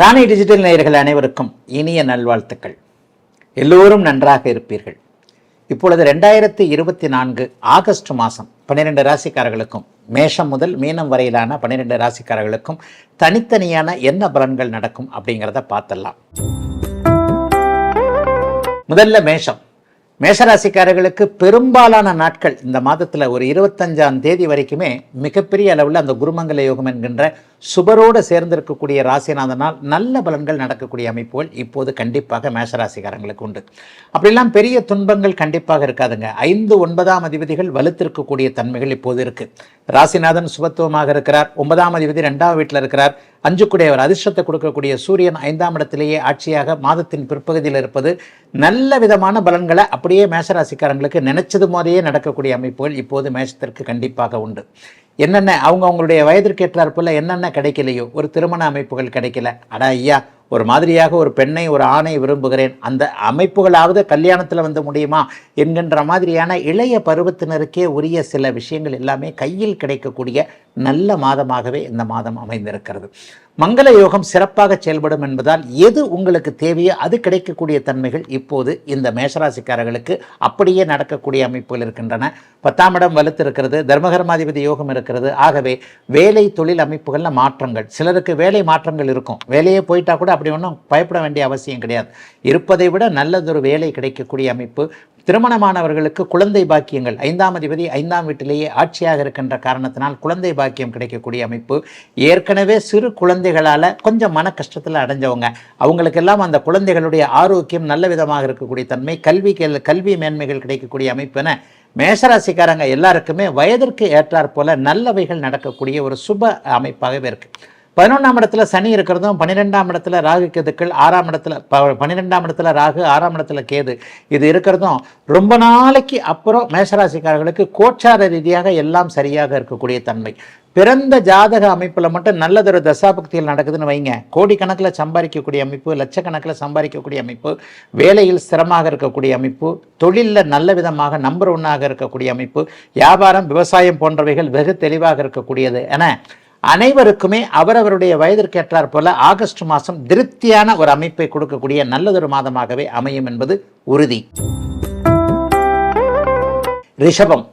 ராணி digital நேயர்கள் அனைவருக்கும் இனிய நல்வாழ்த்துக்கள். எல்லோரும் நன்றாக இருப்பீர்கள். இப்பொழுது ரெண்டாயிரத்தி இருபத்தி நான்கு ஆகஸ்ட் மாதம் பன்னிரெண்டு ராசிக்காரர்களுக்கும் மேஷம் முதல் மீனம் வரையிலான பன்னிரெண்டு ராசிக்காரர்களுக்கும் தனித்தனியான என்ன பலன்கள் நடக்கும் அப்படிங்கிறத பார்த்தலாம் முதல்ல மேஷம். மேஷராசிக்காரர்களுக்கு பெரும்பாலான நாட்கள் இந்த மாதத்தில் ஒரு இருபத்தஞ்சாம் தேதி வரைக்குமே மிகப்பெரிய அளவில் அந்த குருமங்கல யோகம் என்கின்ற சுபரோடு சேர்ந்திருக்கக்கூடிய ராசிநாதனால் நல்ல பலன்கள் நடக்கக்கூடிய அமைப்புகள் இப்போது கண்டிப்பாக மேஷராசிக்காரங்களுக்கு உண்டு. அப்படிலாம் பெரிய துன்பங்கள் கண்டிப்பாக இருக்காதுங்க. ஐந்து ஒன்பதாம் அதிபதிகள் வலுத்திருக்கக்கூடிய தன்மைகள் இப்போது இருக்குது ராசிநாதன் சுபத்துவமாக இருக்கிறார். ஒன்பதாம் அதிபதி ரெண்டாவது வீட்டில் இருக்கிறார். அஞ்சுக்குடையவர் அதிர்ஷ்டத்தை கொடுக்கக்கூடிய சூரியன் ஐந்தாம் இடத்திலேயே ஆட்சியாக மாதத்தின் பிற்பகுதியில் இருப்பது நல்ல விதமான பலன்களை அப்படியே மேஷராசிக்காரங்களுக்கு நினைச்சது மாதிரியே நடக்கக்கூடிய அமைப்புகள் இப்போது மேஷத்திற்கு கண்டிப்பாக உண்டு. என்னென்ன அவங்க அவங்களுடைய வயதிற்கு என்னென்ன கிடைக்கலையோ ஒரு திருமண அமைப்புகள் கிடைக்கல. அடா ஐயா ஒரு மாதிரியாக ஒரு பெண்ணை ஒரு ஆணை விரும்புகிறேன். அந்த அமைப்புகளாவது கல்யாணத்தில் வந்து முடியுமா என்கின்ற மாதிரியான இளைய பருவத்தினருக்கே உரிய சில விஷயங்கள் எல்லாமே கையில் கிடைக்கக்கூடிய நல்ல மாதமாகவே இந்த மாதம் அமைந்திருக்கிறது. மங்கள யோகம் சிறப்பாக செயல்படும் என்பதால் எது உங்களுக்கு தேவையோ அது கிடைக்கக்கூடிய தன்மைகள் இப்போது இந்த மேஷராசிக்காரர்களுக்கு அப்படியே நடக்கக்கூடிய அமைப்புகள் இருக்கின்றன. பத்தாம் இடம் வலுத்து இருக்கிறது தர்மகர்மாதிபதி யோகம் இருக்கிறது. ஆகவே வேலை தொழில் அமைப்புகளில் மாற்றங்கள். சிலருக்கு வேலை மாற்றங்கள் இருக்கும். வேலையே போயிட்டா கூட அப்படி ஒன்றும் பயப்பட வேண்டிய அவசியம் கிடையாது. இருப்பதை விட நல்லதொரு வேலை கிடைக்கக்கூடிய அமைப்பு திருமணமானவர்களுக்கு குழந்தை பாக்கியங்கள் ஐந்தாம் அதிபதி ஐந்தாம் வீட்டிலேயே ஆட்சியாக இருக்கின்ற காரணத்தினால் குழந்தை பாக்கியம் கிடைக்கக்கூடிய அமைப்பு. ஏற்கனவே சிறு குழந்தைகளால் கொஞ்சம் மன கஷ்டத்தில் அடைஞ்சவங்க. அவங்களுக்கெல்லாம் அந்த குழந்தைகளுடைய ஆரோக்கியம் நல்ல விதமாக இருக்கக்கூடிய தன்மை கல்வி கல்வி மேன்மைகள் கிடைக்கக்கூடிய அமைப்பு என மேஷராசிக்காரங்க எல்லாருக்குமே வயதிற்கு ஏற்றாற் போல நல்லவைகள் நடக்கக்கூடிய ஒரு சுப அமைப்பாகவே இருக்குது பதினொன்றாம் இடத்துல சனி இருக்கிறதும் பன்னிரெண்டாம் இடத்துல ராகு கேதுக்கள் ஆறாம் இடத்துல ப பன்னிரெண்டாம் இடத்துல ராகு ஆறாம் இடத்துல கேது. இது இருக்கிறதும் ரொம்ப நாளைக்கு அப்புறம் மேஷராசிக்காரர்களுக்கு கோச்சார ரீதியாக எல்லாம் சரியாக இருக்கக்கூடிய தன்மை. பிறந்த ஜாதக அமைப்பில் மட்டும் நல்லதொரு தசாபக்தியில் நடக்குதுன்னு வைங்க. கோடிக்கணக்கில் சம்பாதிக்கக்கூடிய அமைப்பு லட்சக்கணக்கில் சம்பாதிக்கக்கூடிய அமைப்பு வேலையில் ஸ்திரமாக இருக்கக்கூடிய அமைப்பு தொழிலில் நல்ல விதமாக நம்பர் ஒன்னாக இருக்கக்கூடிய அமைப்பு வியாபாரம் விவசாயம் போன்றவைகள் வெகு தெளிவாக இருக்கக்கூடியது. என அனைவருக்குமே அவரவருடைய வயதிற்கேற்றார் போல ஆகஸ்ட் மாதம் திருப்தியான ஒரு அமைப்பை கொடுக்கக்கூடிய நல்லதொரு மாதமாகவே அமையும் என்பது உறுதி. ரிஷபம்.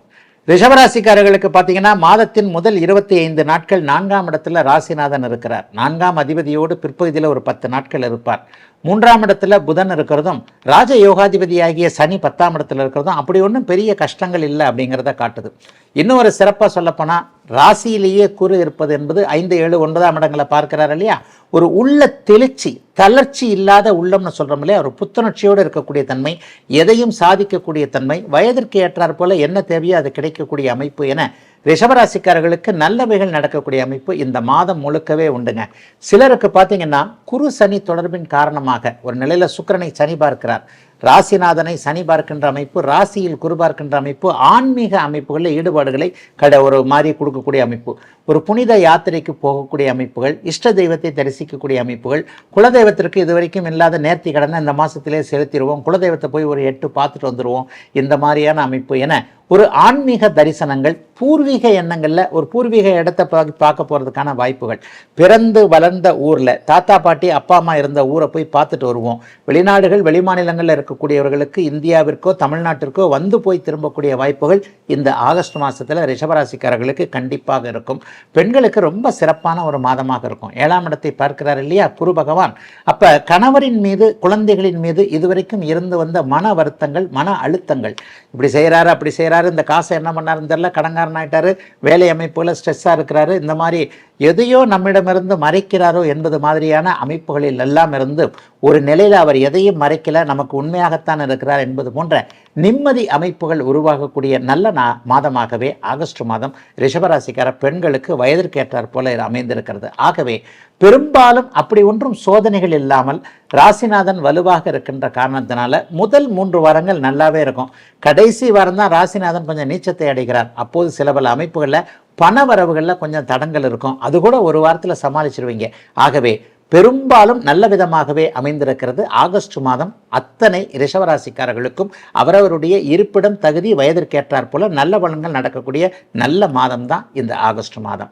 ரிஷபராசிக்காரர்களுக்கு பார்த்தீங்கன்னா மாதத்தின் முதல் இருபத்தி ஐந்து நாட்கள் நான்காம் இடத்துல ராசிநாதன் இருக்கிறார். நான்காம் அதிபதியோடு பிற்பகுதியில் ஒரு பத்து நாட்கள் இருப்பார். மூன்றாம் இடத்துல புதன் இருக்கிறதும் ராஜ யோகாதிபதியாகிய சனி பத்தாம் இடத்துல இருக்கிறதும் அப்படி ஒன்றும் பெரிய கஷ்டங்கள் இல்லை அப்படிங்கிறத காட்டுது. இன்னும் ஒரு சிறப்பாக சொல்லப்போனால் ராசியிலேயே குறு இருப்பது என்பது ஐந்து ஏழு ஒன்பதாம் இடங்களை பார்க்கிறார் இல்லையா? ஒரு உள்ள தெளிச்சி தளர்ச்சி இல்லாத உள்ளம்னு சொல்கிறோம் இல்லையா? ஒரு புத்துணர்ச்சியோடு இருக்கக்கூடிய தன்மை எதையும் சாதிக்கக்கூடிய தன்மை வயதிற்கு ஏற்றாற்போல் என்ன தேவையோ அது கிடைக்கக்கூடிய அமைப்பு என ரிஷபராசிக்காரர்களுக்கு நல்லவைகள் நடக்கக்கூடிய அமைப்பு இந்த மாதம் முழுக்கவே உண்டுங்க. சிலருக்கு பார்த்தீங்கன்னா குரு சனி தொடர்பின் காரணமாக ஒரு நிலையில் சுக்கரனை சனி பார்க்கிறார். ராசிநாதனை சனி பார்க்கின்ற அமைப்பு ராசியில் குரு பார்க்கின்ற அமைப்பு ஆன்மீக அமைப்புகளில் ஈடுபாடுகளை கட ஒரு மாதிரி கொடுக்கக்கூடிய அமைப்பு. ஒரு புனித யாத்திரைக்கு போகக்கூடிய அமைப்புகள் இஷ்ட தெய்வத்தை தரிசிக்கக்கூடிய அமைப்புகள் குலதெய்வத்திற்கு இதுவரைக்கும் இல்லாத நேர்த்தி கடனை இந்த மாதத்திலே செலுத்திடுவோம். குலதெய்வத்தை போய் ஒரு எட்டு பார்த்துட்டு வந்துடுவோம் இந்த மாதிரியான அமைப்பு. என ஒரு ஆன்மீக தரிசனங்கள் பூர்வீக எண்ணங்களில் ஒரு பூர்வீக இடத்தை பார்க்க போகிறதுக்கான வாய்ப்புகள். பிறந்து வளர்ந்த ஊரில் தாத்தா பாட்டி அப்பா அம்மா இருந்த ஊரை போய் பார்த்துட்டு வருவோம். வெளிநாடுகள் வெளிமாநிலங்களில் இருக்கக்கூடியவர்களுக்கு இந்தியாவிற்கோ தமிழ்நாட்டிற்கோ வந்து போய் திரும்பக்கூடிய வாய்ப்புகள் இந்த ஆகஸ்ட் மாதத்தில் ரிஷபராசிக்காரர்களுக்கு கண்டிப்பாக இருக்கும். பெண்களுக்கு ரொம்ப சிறப்பான ஒரு மாதமாக இருக்கும். ஏழாம் இடத்தை பார்க்கிறார் இல்லையா குரு பகவான்? அப்போ கணவரின் மீது குழந்தைகளின் மீது இதுவரைக்கும் இருந்து வந்த மன வருத்தங்கள் மன அழுத்தங்கள். இப்படி செய்கிறாரு அப்படி செய்கிறார் இந்த காசை என்ன பண்ணாருன்னு தெரில கடங்காரன் ஆகிட்டாரு வேலை அமைப்புல ஸ்ட்ரெஸ்ஸாக இருக்கிறாரு. இந்த மாதிரி எதையோ நம்மிடமிருந்து மறைக்கிறாரோ என்பது மாதிரியான அமைப்புகளில் எல்லாம் இருந்து ஒரு நிலையில் அவர் எதையும் மறைக்கல நமக்கு உண்மையாகத்தான் இருக்கிறார் என்பது போன்ற நிம்மதி அமைப்புகள் உருவாகக்கூடிய நல்ல நா மாதமாகவே ஆகஸ்ட் மாதம் ரிஷபராசிக்கார பெண்களுக்கு வயதிற்கேற்றார் போல அமைந்திருக்கிறது. ஆகவே பெரும்பாலும் அப்படி ஒன்றும் சோதனைகள் இல்லாமல் ராசிநாதன் வலுவாக இருக்கின்ற காரணத்தினால முதல் மூன்று வாரங்கள் நல்லாவே இருக்கும். கடைசி வாரம் தான் ராசிநாதன் கொஞ்சம் நீச்சத்தை அடைகிறார். அப்போது சில பல அமைப்புகளில் பண வரவுகளில் கொஞ்சம் தடங்கள் இருக்கும். அது கூட ஒரு வாரத்தில் சமாளிச்சிருவீங்க. ஆகவே பெரும்பாலும் நல்ல விதமாகவே அமைந்திருக்கிறது. ஆகஸ்ட் மாதம் அத்தனை ரிஷவராசிக்காரர்களுக்கும் அவரவருடைய இருப்பிடம் தகுதி வயதிற்கேற்றாற் போல நல்ல பலன்கள் நடக்கக்கூடிய நல்ல மாதம் தான் இந்த ஆகஸ்ட் மாதம்.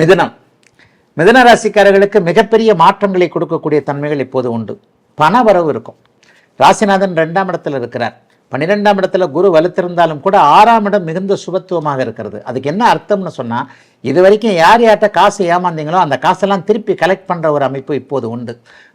மிதனம். மிதன ராசிக்காரர்களுக்கு மிகப்பெரிய மாற்றங்களை கொடுக்கக்கூடிய தன்மைகள் இப்போது உண்டு. பண வரவு இருக்கும். ராசிநாதன் ரெண்டாம் இடத்துல இருக்கிறார். பன்னிரெண்டாம் இடத்துல குரு வலுத்திருந்தாலும் கூட ஆறாம் இடம் மிகுந்த சுபத்துவமாக இருக்கிறது. அதுக்கு என்ன அர்த்தம்னு சொன்னா இது வரைக்கும் யார் யார்கிட்ட காசு ஏமாந்தீங்களோ அந்த காசெல்லாம் திருப்பி கலெக்ட் பண்ணுற ஒரு அமைப்பு இப்போது உண்டு.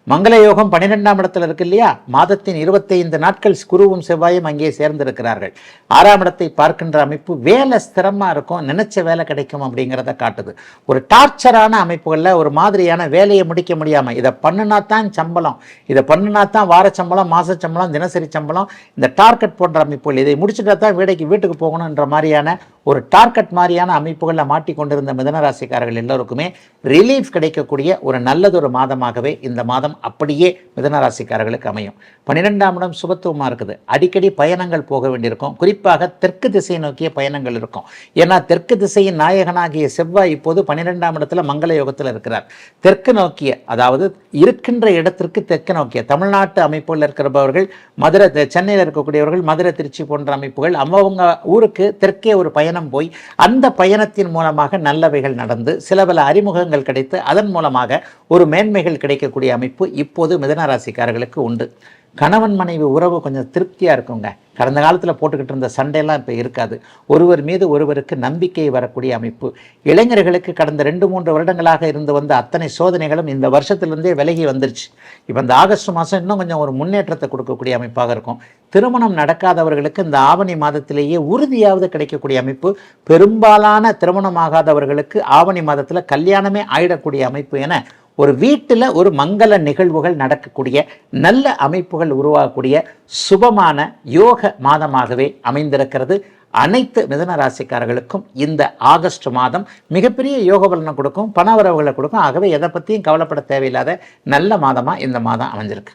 மங்கள யோகம் பன்னிரெண்டாம் இடத்துல இருக்கு இல்லையா? மாதத்தின் இருபத்தைந்து நாட்கள் குருவும் செவ்வாயும் அங்கே சேர்ந்திருக்கிறார்கள். ஆறாம் இடத்தை பார்க்கின்ற அமைப்பு வேலை ஸ்திரமாக இருக்கும் நினைச்ச வேலை கிடைக்கும் அப்படிங்கிறத காட்டுது. ஒரு டார்ச்சரான அமைப்புகளில் ஒரு மாதிரியான வேலையை முடிக்க முடியாமல் இதை பண்ணுனா தான் சம்பளம் இதை பண்ணுனா தான் வார சம்பளம் மாத சம்பளம் தினசரி சம்பளம் இந்த டார்கெட் போன்ற அமைப்புகள் இதை முடிச்சுட்டா தான் வீடைக்கு வீட்டுக்கு போகணுன்ற மாதிரியான ஒரு டார்கெட் மாதிரியான அமைப்புகளில் மாட்டிக்கொண்டிருந்த மிதனராசிக்காரர்கள் எல்லோருக்குமே ரிலீஃப் கிடைக்கக்கூடிய ஒரு நல்லதொரு மாதமாகவே இந்த மாதம் அப்படியே மிதனராசிக்காரர்களுக்கு அமையும். பன்னிரெண்டாம் இடம் சுபத்துவமாக இருக்குது. அடிக்கடி பயணங்கள் போக வேண்டியிருக்கும். குறிப்பாக தெற்கு திசையை நோக்கிய பயணங்கள் இருக்கும். ஏன்னா தெற்கு திசையின் நாயகனாகிய செவ்வாய் இப்போது பன்னிரெண்டாம் இடத்துல மங்கள யோகத்தில் இருக்கிறார். தெற்கு நோக்கிய அதாவது இருக்கின்ற இடத்திற்கு தெற்கு நோக்கிய தமிழ்நாட்டு அமைப்புகளில் இருக்கிறவர்கள் மதுரை சென்னையில் இருக்கக்கூடியவர்கள் மதுரை திருச்சி போன்ற அமைப்புகள் அவங்க ஊருக்கு தெற்கே ஒரு பயணம் போய் அந்த பயணத்தின் மூலமாக நல்லவைகள் நடந்து சில பல அறிமுகங்கள் கிடைத்து அதன் மூலமாக ஒரு மேன்மைகள் கிடைக்கக்கூடிய அமைப்பு இப்போது மிதன ராசிக்காரர்களுக்கு உண்டு. கணவன் மனைவி உறவு கொஞ்சம் திருப்தியாக இருக்குங்க. கடந்த காலத்தில் போட்டுக்கிட்டு இருந்த சண்டையெல்லாம் இப்போ இருக்காது. ஒருவர் மீது ஒருவருக்கு நம்பிக்கை வரக்கூடிய அமைப்பு. இளைஞர்களுக்கு கடந்த ரெண்டு மூன்று வருடங்களாக இருந்து வந்த அத்தனை சோதனைகளும் இந்த வருஷத்துலேருந்தே விலகி வந்துருச்சு. இப்போ இந்த ஆகஸ்ட் மாதம் இன்னும் கொஞ்சம் ஒரு முன்னேற்றத்தை கொடுக்கக்கூடிய அமைப்பாக இருக்கும். திருமணம் நடக்காதவர்களுக்கு இந்த ஆவணி மாதத்திலேயே உறுதியாவது கிடைக்கக்கூடிய அமைப்பு. பெரும்பாலான திருமணமாகாதவர்களுக்கு ஆவணி மாதத்தில் கல்யாணமே ஆயிடக்கூடிய அமைப்பு என ஒரு வீட்டில் ஒரு மங்கள நிகழ்வுகள் நடக்கக்கூடிய நல்ல அமைப்புகள் உருவாகக்கூடிய சுபமான யோக மாதமாகவே அமைந்திருக்கிறது. அனைத்து மிதன ராசிக்காரர்களுக்கும் இந்த ஆகஸ்ட் மாதம் மிகப்பெரிய யோக பலனை கொடுக்கும் பண வரவுகளை கொடுக்கும். ஆகவே எதை பற்றியும் கவலைப்பட தேவையில்லாத நல்ல மாதமாக இந்த மாதம் அமைஞ்சிருக்கு.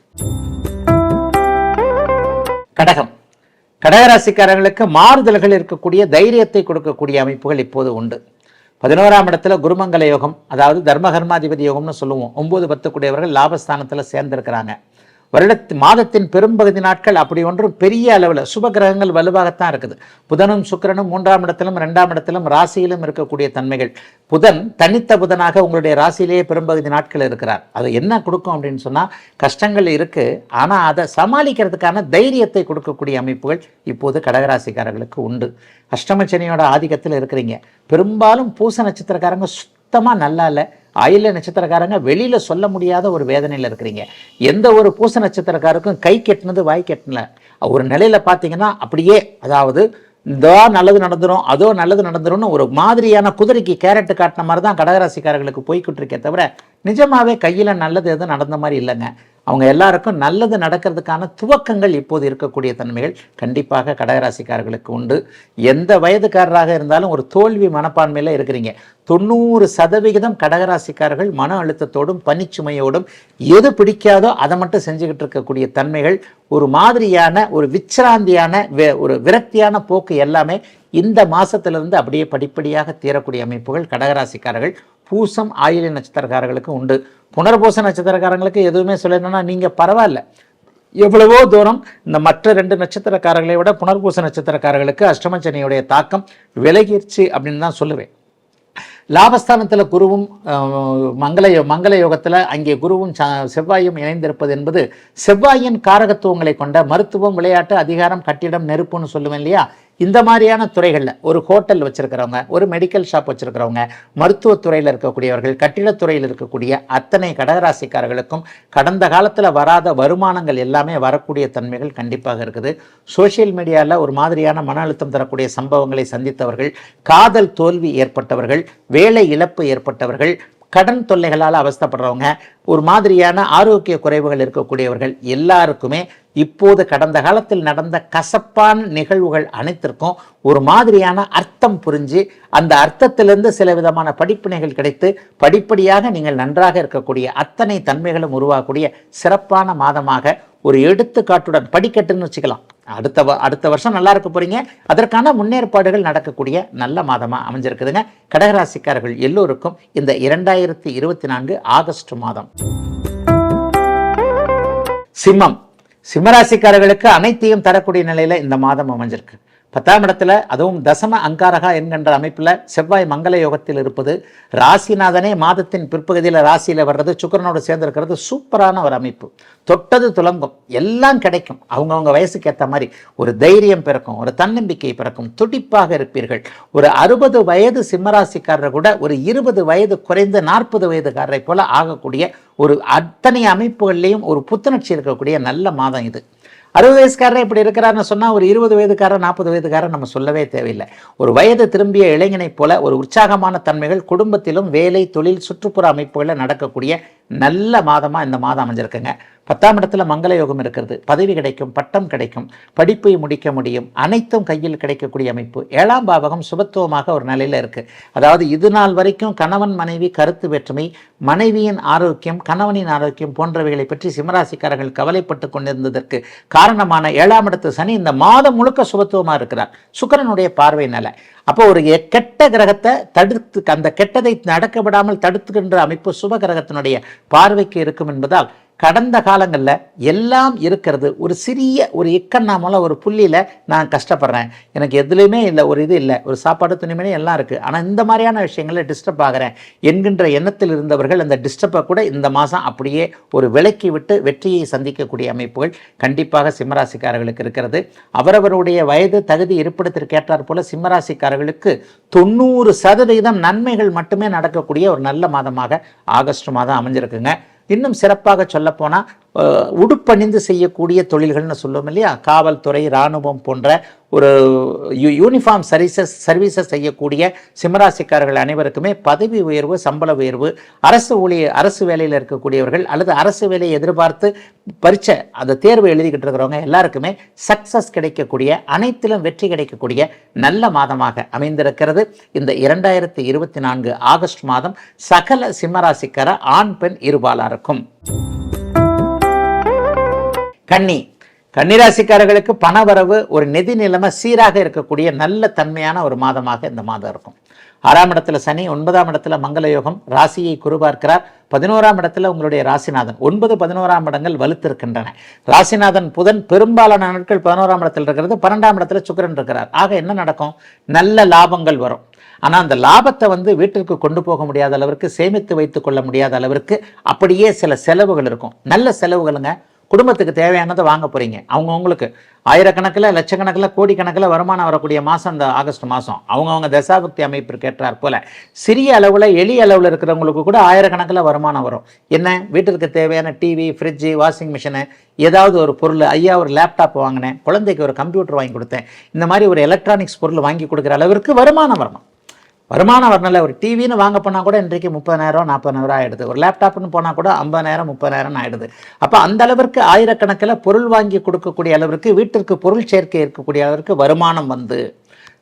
கடகம். கடகராசிக்காரர்களுக்கு மாறுதல்கள் இருக்கக்கூடிய தைரியத்தை கொடுக்கக்கூடிய அமைப்புகள் இப்போது உண்டு. பதினோராம் இடத்துல குருமங்கல யோகம் அதாவது தர்மகர்மாதிபதி யோகம்னு சொல்லுவோம். ஒன்பது பத்து கூடியவர்கள் லாபஸ்தானத்தில் சேர்ந்திருக்கிறாங்க. வருடத்து மாதத்தின் பெரும்பகுதி நாட்கள் அப்படி ஒன்றும் பெரிய அளவில் சுப கிரகங்கள் வலுவாகத்தான் இருக்குது. புதனும் சுக்கிரனும் மூன்றாம் இடத்திலும் ரெண்டாம் இடத்திலும் ராசியிலும் இருக்கக்கூடிய தன்மைகள். புதன் தனித்த புதனாக உங்களுடைய ராசியிலேயே பெரும்பகுதி நாட்கள் இருக்கிறார். அது என்ன கொடுக்கும் அப்படின்னு சொன்னால் கஷ்டங்கள் இருக்குது ஆனால் அதை சமாளிக்கிறதுக்கான தைரியத்தை கொடுக்கக்கூடிய அமைப்புகள் இப்போது கடகராசிக்காரர்களுக்கு உண்டு. அஷ்டமச்சனியோட ஆதிக்கத்தில் இருக்கிறீங்க. பெரும்பாலும் பூச நட்சத்திரக்காரங்க சுத்தமாக நல்லா இல்லை. அயில நட்சத்திரக்காரங்க வெளியில் சொல்ல முடியாத ஒரு வேதனையில் இருக்கிறீங்க. எந்த ஒரு பூச நட்சத்திரக்காருக்கும் கை கெட்டினது வாய் கெட்டினல ஒரு நிலையில் பார்த்தீங்கன்னா அப்படியே அதாவது இதோ நல்லது நடந்துடும் அதோ நல்லது நடந்துரும்னு ஒரு மாதிரியான குதிரைக்கு கேரட்டு காட்டின மாதிரி தான் கடகராசிக்காரர்களுக்கு போய்கிட்டு இருக்கே தவிர நிஜமாவே கையில் நல்லது எதுவும் நடந்த மாதிரி இல்லைங்க. அவங்க எல்லாருக்கும் நல்லது நடக்கிறதுக்கான துவக்கங்கள் இப்போது இருக்கக்கூடிய தன்மைகள் கண்டிப்பாக கடகராசிக்காரர்களுக்கு உண்டு. எந்த வயதுக்காரராக இருந்தாலும் ஒரு தோல்வி மனப்பான்மையில் இருக்கிறீங்க. தொண்ணூறு சதவிகிதம் கடகராசிக்காரர்கள் மன அழுத்தத்தோடும் பனிச்சுமையோடும் எது பிடிக்காதோ அதை மட்டும் செஞ்சுக்கிட்டு இருக்கக்கூடிய தன்மைகள் ஒரு மாதிரியான ஒரு விச்சிராந்தியான ஒரு விரக்தியான போக்கு எல்லாமே இந்த மாதத்திலிருந்து அப்படியே படிப்படியாக தீரக்கூடிய அமைப்புகள் கடகராசிக்காரர்கள் பூசம் ஆயுள நட்சத்திரக்காரர்களுக்கு உண்டு. புனர்பூச நட்சத்திரக்காரங்களுக்கு எதுவுமே சொல்லணும்னா நீங்கள் பரவாயில்ல. எவ்வளவோ தூரம் இந்த மற்ற ரெண்டு நட்சத்திரக்காரர்களை விட புனர்பூச நட்சத்திரக்காரர்களுக்கு அஷ்டமச்சனியுடைய தாக்கம் விலகிருச்சு அப்படின்னு தான் சொல்லுவேன். லாபஸ்தானத்தில் குருவும் மங்கள மங்கள யோகத்தில் அங்கே குருவும் செவ்வாயும் இணைந்திருப்பது என்பது செவ்வாயின் காரகத்துவங்களை கொண்ட மருத்துவம் விளையாட்டு அதிகாரம் கட்டிடம் நெருப்புன்னு சொல்லுவேன் இல்லையா? இந்த மாதிரியான துறைகளில் ஒரு ஹோட்டல் வச்சுருக்கிறவங்க ஒரு மெடிக்கல் ஷாப் வச்சுருக்கிறவங்க மருத்துவத்துறையில் இருக்கக்கூடியவர்கள் கட்டிடத்துறையில் இருக்கக்கூடிய அத்தனை கடகராசிக்காரர்களுக்கும் கடந்த காலத்தில் வராத வருமானங்கள் எல்லாமே வரக்கூடிய தன்மைகள் கண்டிப்பாக இருக்குது. சோசியல் மீடியாவில் ஒரு மாதிரியான மன அழுத்தம் தரக்கூடிய சம்பவங்களை சந்தித்தவர்கள் காதல் தோல்வி ஏற்பட்டவர்கள் வேலை இழப்பு ஏற்பட்டவர்கள் கடன் தொல்லைகளால் அவஸ்தப்படுறவங்க ஒரு மாதிரியான ஆரோக்கிய குறைவுகள் இருக்கக்கூடியவர்கள் எல்லாருக்குமே இப்போது கடந்த காலத்தில் நடந்த கசப்பான நிகழ்வுகள் அனைத்திற்கும் ஒரு மாதிரியான அர்த்தம் புரிஞ்சு அந்த அர்த்தத்திலிருந்து சில விதமான படிப்பினைகள் கிடைத்து படிப்படியாக நீங்கள் நன்றாக இருக்கக்கூடிய அத்தனை தன்மைகளும் உருவாகக்கூடிய சிறப்பான மாதமாக ஒரு எடுத்துக்காட்டுடன் படிக்கட்டுன்னு வச்சுக்கலாம். அடுத்த அடுத்த வருஷம் நல்லா இருக்க போறீங்க. அதற்கான முன்னேற்பாடுகள் நடக்கக்கூடிய நல்ல மாதமாக அமைஞ்சிருக்குதுங்க. கடகராசிக்காரர்கள் எல்லோருக்கும் இந்த இரண்டாயிரத்தி இருபத்தி நான்கு ஆகஸ்ட் மாதம். சிம்மம். சிம்மராசிக்காரர்களுக்கு அனைத்தையும் தரக்கூடிய நிலையில இந்த மாதம் அமைஞ்சிருக்கு. பத்தாம் இடத்துல அதுவும் தசம அங்காரகா என்கின்ற அமைப்பில் செவ்வாய் மங்கள யோகத்தில் இருப்பது ராசிநாதனே மாதத்தின் பிற்பகுதியில் ராசியில் வர்றது சுக்கிரனோடு சேர்ந்துருக்கிறது சூப்பரான ஒரு அமைப்பு. தொட்டது துலங்கும். எல்லாம் கிடைக்கும். அவங்கவுங்க வயசுக்கு ஏற்ற மாதிரி ஒரு தைரியம் பிறக்கும் ஒரு தன்னம்பிக்கை பிறக்கும் துடிப்பாக இருப்பீர்கள். ஒரு அறுபது வயது சிம்மராசிக்காரர் கூட ஒரு இருபது வயது குறைந்த நாற்பது வயதுக்காரரை போல ஆகக்கூடிய ஒரு அத்தனை அமைப்புகள்லேயும் ஒரு புத்துணர்ச்சி இருக்கக்கூடிய நல்ல மாதம் இது. அறுபது வயசுக்காரர் இப்படி இருக்கிறாருன்னு சொன்னால் ஒரு இருபது வயதுக்காரர் நாற்பது வயதுக்காரர் நம்ம சொல்லவே தேவையில்லை. ஒரு வயது திரும்பிய இளைஞனைப் போல ஒரு உற்சாகமான தன்மைகள் குடும்பத்திலும் வேலை தொழில் சுற்றுப்புற அமைப்புகளில் நடக்கக்கூடிய நல்ல மாதமாக இந்த மாதம் அமைஞ்சிருக்குங்க. பத்தாம் இடத்துல மங்கள யோகம் இருக்கிறது. பதவி கிடைக்கும் பட்டம் கிடைக்கும் படிப்பை முடிக்க முடியும் அனைத்தும் கையில் கிடைக்கக்கூடிய அமைப்பு. ஏழாம் பாவகம் சுபத்துவமாக ஒரு நிலையில் இருக்கு. அதாவது இது நாள் வரைக்கும் கணவன் மனைவி கருத்து வேற்றுமை மனைவியின் ஆரோக்கியம் கணவனின் ஆரோக்கியம் போன்றவைகளை பற்றி சிம்மராசிக்காரர்கள் கவலைப்பட்டு கொண்டிருந்ததற்கு காரணமான ஏழாம் இடத்து சனி இந்த மாதம் முழுக்க சுபத்துவமாக இருக்கிறார். சுக்கிரனுடைய பார்வை நிலை. அப்போ ஒரு எ- கெட்ட கிரகத்தை தடுத்து அந்த கெட்டதை நடக்க விடாமல் தடுத்துக்கின்ற அமைப்பு சுப கிரகத்தினுடைய பார்வைக்கு இருக்கும் என்பதால் கடந்த காலங்களில் எல்லாம் இருக்கிறது ஒரு சிறிய ஒரு இக்கண்ணாமல ஒரு புள்ளியில் நான் கஷ்டப்படுறேன். எனக்கு எதுலேயுமே இல்லை ஒரு இது இல்லை ஒரு சாப்பாடு துணிமணி எல்லாம் இருக்குது ஆனால் இந்த மாதிரியான விஷயங்களில் டிஸ்டர்ப் ஆகிறேன். என்கின்ற எண்ணத்தில் இருந்தவர்கள் அந்த டிஸ்டர்பை கூட இந்த மாதம் அப்படியே ஒரு விலக்கி விட்டு வெற்றியை சந்திக்கக்கூடிய அமைப்புகள் கண்டிப்பாக சிம்மராசிக்காரர்களுக்கு இருக்கிறது. அவரவருடைய வயது தகுதி இருப்பிடத்திற்கு ஏற்றார் போல சிம்மராசிக்காரர்களுக்கு தொண்ணூறு சதவீதம் நன்மைகள் மட்டுமே நடக்கக்கூடிய ஒரு நல்ல மாதமாக ஆகஸ்ட் மாதம் அமைஞ்சிருக்குங்க. இன்னும் சிறப்பாக சொல்லப்போனால் உடுப்பணிந்து செய்யக்கூடிய தொழில்கள்னு சொல்லுவோம் இல்லையா? காவல்துறை இராணுவம் போன்ற ஒரு யூ யூனிஃபார்ம் சர்வீசஸ் சர்வீசஸ் செய்யக்கூடிய சிம்மராசிக்காரர்கள் அனைவருக்குமே பதவி உயர்வு சம்பள உயர்வு அரசு ஊழிய அரசு வேலையில் இருக்கக்கூடியவர்கள் அல்லது அரசு வேலையை எதிர்பார்த்து பரீட்சை அந்த தேர்வு எழுதிக்கிட்டு இருக்கிறவங்க எல்லாருக்குமே சக்ஸஸ் கிடைக்கக்கூடிய அனைத்திலும் வெற்றி கிடைக்கக்கூடிய நல்ல மாதமாக அமைந்திருக்கிறது. இந்த இரண்டாயிரத்தி இருபத்தி நான்கு ஆகஸ்ட் மாதம் சகல சிம்மராசிக்கார ஆண் பெண் இருபாலாருக்கும். கன்னி. கன்னிராசிக்காரர்களுக்கு பணவரவு ஒரு நிதி நிலைமை சீராக இருக்கக்கூடிய நல்ல தன்மையான ஒரு மாதமாக இந்த மாதம் இருக்கும். ஆறாம் இடத்துல சனி ஒன்பதாம் இடத்துல மங்கள யோகம் ராசியை குருபார்க்கிறார். பதினோராம் இடத்துல உங்களுடைய ராசிநாதன். ஒன்பது பதினோராம் இடங்கள் வலுத்திருக்கின்றன. ராசிநாதன் புதன் பெரும்பாலான நாட்கள் பதினோராம் இடத்தில் இருக்கிறது பன்னெண்டாம் இடத்துல சுக்கரன் இருக்கிறார். ஆக என்ன நடக்கும்? நல்ல லாபங்கள் வரும். ஆனால் அந்த லாபத்தை வந்து வீட்டிற்கு கொண்டு போக முடியாத அளவிற்கு சேமித்து வைத்துக்கொள்ள முடியாத அளவிற்கு அப்படியே சில செலவுகள் இருக்கும். நல்ல செலவுகளுங்க குடும்பத்துக்கு தேவையானதை வாங்க போகிறீங்க அவங்கவுங்களுக்கு ஆயிரக்கணக்கில் லட்சக்கணக்கில் கோடிக்கணக்கில் வருமானம் வரக்கூடிய மாதம் இந்த ஆகஸ்ட் மாதம். அவங்கவுங்க தசாபக்தி அமைப்பிற்கு ஏற்றார் போல. சிறிய அளவில் எளிய அளவில் இருக்கிறவங்களுக்கு கூட ஆயிரக்கணக்கில் வருமானம் வரும். என்ன? வீட்டிற்கு தேவையான டிவி ஃப்ரிட்ஜு வாஷிங் மிஷினு ஏதாவது ஒரு பொருள். ஐயா ஒரு லேப்டாப் வாங்கினேன். குழந்தைக்கு ஒரு கம்ப்யூட்டர் வாங்கி கொடுத்தேன். இந்த மாதிரி ஒரு எலக்ட்ரானிக்ஸ் பொருள் வாங்கி கொடுக்குற அளவிற்கு வருமானம் வரணும். வருமானம் வரணும்ல ஒரு டிவின்னு வாங்க போனால் கூட இன்றைக்கு முப்பதாயிரம் நாற்பதாயிரம் ஆகிடுது ஒரு லேப்டாப்னு போனால் கூட ஐம்பதாயிரம் முப்பதாயிரம் ஆகிடுது அப்போ அந்த அளவிற்கு ஆயிரக்கணக்கில் பொருள் வாங்கி கொடுக்கக்கூடிய அளவிற்கு வீட்டிற்கு பொருள் சேர்க்கை இருக்கக்கூடிய அளவிற்கு வருமானம் வந்து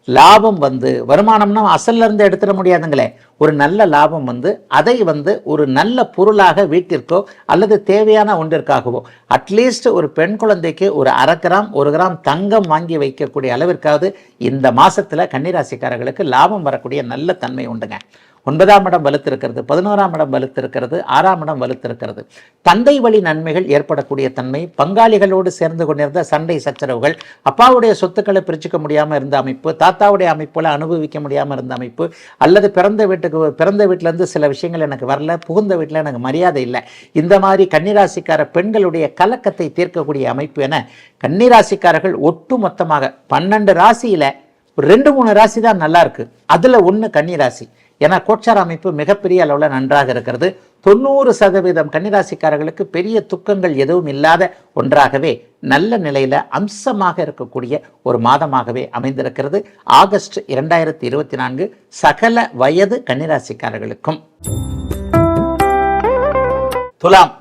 லாபம் வந்து வருமானம்னா அசல்லேருந்து எடுத்துட முடியாதுங்களே. ஒரு நல்ல லாபம் வந்து அதை வந்து ஒரு நல்ல பொருளாக வீட்டிற்கோ அல்லது தேவையான ஒன்றிற்காகவோ அட்லீஸ்ட் ஒரு பெண் குழந்தைக்கு ஒரு அரை கிராம் ஒரு கிராம் தங்கம் வாங்கி வைக்கக்கூடிய அளவிற்காவது இந்த மாதத்தில் கன்னிராசிக்காரர்களுக்கு லாபம் வரக்கூடிய நல்ல தன்மை உண்டுங்க. ஒன்பதாம் இடம் வலுத்திருக்கிறது பதினோராம் இடம் வலுத்திருக்கிறது ஆறாம் இடம் வலுத்திருக்கிறது. தந்தை வழி நன்மைகள் ஏற்படக்கூடிய தன்மை பங்காளிகளோடு சேர்ந்து கொண்டிருந்த சண்டை சச்சரவுகள் அப்பாவுடைய சொத்துக்களை பிரிச்சுக்க முடியாமல் இருந்த அமைப்பு தாத்தாவுடைய அமைப்புல அனுபவிக்க முடியாமல் இருந்த அமைப்பு அல்லது பிறந்த வீட்டு வீட்டுக்கு பிறந்த வீட்டிலேருந்து சில விஷயங்கள் எனக்கு வரல புகுந்த வீட்டில் எனக்கு மரியாதை இல்லை. இந்த மாதிரி கன்னிராசிக்கார பெண்களுடைய கலக்கத்தை தீர்க்கக்கூடிய அமைப்பு என கன்னிராசிக்காரர்கள் ஒட்டு மொத்தமாக பன்னெண்டு ராசியில ஒரு ரெண்டு மூணு ராசி தான் நல்லா இருக்கு. அதுல ஒன்று கன்னிராசி. ஏன்னா கோட்சார அமைப்பு மிகப்பெரிய அளவில் நன்றாக இருக்கிறது. தொண்ணூறு சதவீதம் கன்னிராசிக்காரர்களுக்கு பெரிய துக்கங்கள் எதுவும் இல்லாத ஒன்றாகவே நல்ல நிலையில அம்சமாக இருக்கக்கூடிய ஒரு மாதமாகவே அமைந்திருக்கிறது. ஆகஸ்ட் இரண்டாயிரத்தி இருபத்தி நான்கு சகல வயது கன்னிராசிக்காரர்களுக்கும். துலாம்.